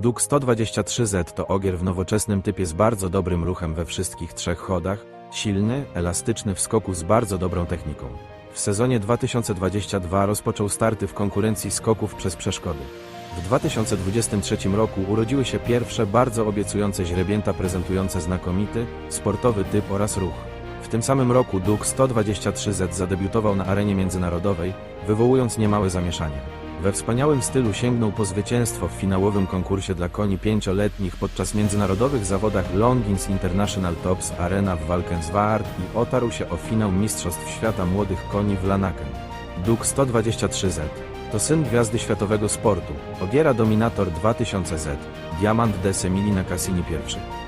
Duk 123Z to ogier w nowoczesnym typie z bardzo dobrym ruchem we wszystkich trzech chodach, silny, elastyczny w skoku z bardzo dobrą techniką. W sezonie 2022 rozpoczął starty w konkurencji skoków przez przeszkody. W 2023 roku urodziły się pierwsze bardzo obiecujące źrebięta prezentujące znakomity, sportowy typ oraz ruch. W tym samym roku Duk 123Z zadebiutował na arenie międzynarodowej, wywołując niemałe zamieszanie. We wspaniałym stylu sięgnął po zwycięstwo w finałowym konkursie dla koni pięcioletnich podczas międzynarodowych zawodach Longines International Tops Arena w Valkenswaard i otarł się o finał Mistrzostw Świata Młodych Koni w Lanaken. Duk 123Z to syn gwiazdy światowego sportu, Ogiera Dominator 2000Z, Diamant de Semilina Cassini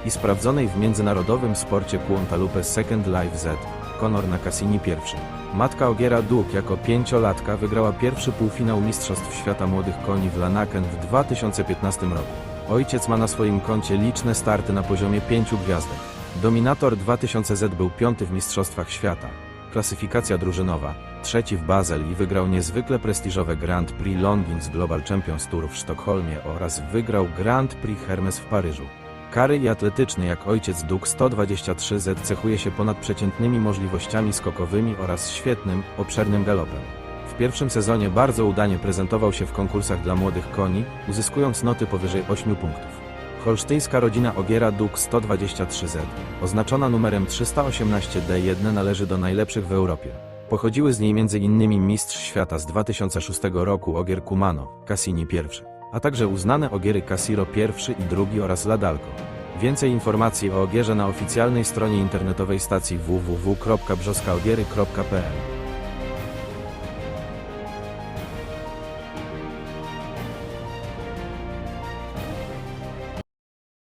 I i sprawdzonej w międzynarodowym sporcie Kuontalupe Second Life Z, Conor na Cassini I. Matka Ogiera Duk jako pięciolatka wygrała pierwszy półfinał Mistrzostw Świata Młodych Koni w Lanaken w 2015 roku. Ojciec ma na swoim koncie liczne starty na poziomie pięciu gwiazdek. Dominator 2000Z był piąty w Mistrzostwach Świata. Klasyfikacja drużynowa, trzeci w Basel i wygrał niezwykle prestiżowe Grand Prix Longines Global Champions Tour w Sztokholmie oraz wygrał Grand Prix Hermes w Paryżu. Kary i atletyczny jak ojciec Duk 123Z cechuje się ponadprzeciętnymi możliwościami skokowymi oraz świetnym, obszernym galopem. W pierwszym sezonie bardzo udanie prezentował się w konkursach dla młodych koni, uzyskując noty powyżej 8 punktów. Holsztyńska rodzina Ogiera Duk 123Z, oznaczona numerem 318D1 należy do najlepszych w Europie. Pochodziły z niej m.in. mistrz świata z 2006 roku Ogier Kumano, Cassini I, a także uznane ogiery Casiro I i II oraz Ladalko. Więcej informacji o ogierze na oficjalnej stronie internetowej stacji www.brzoskaogiery.pl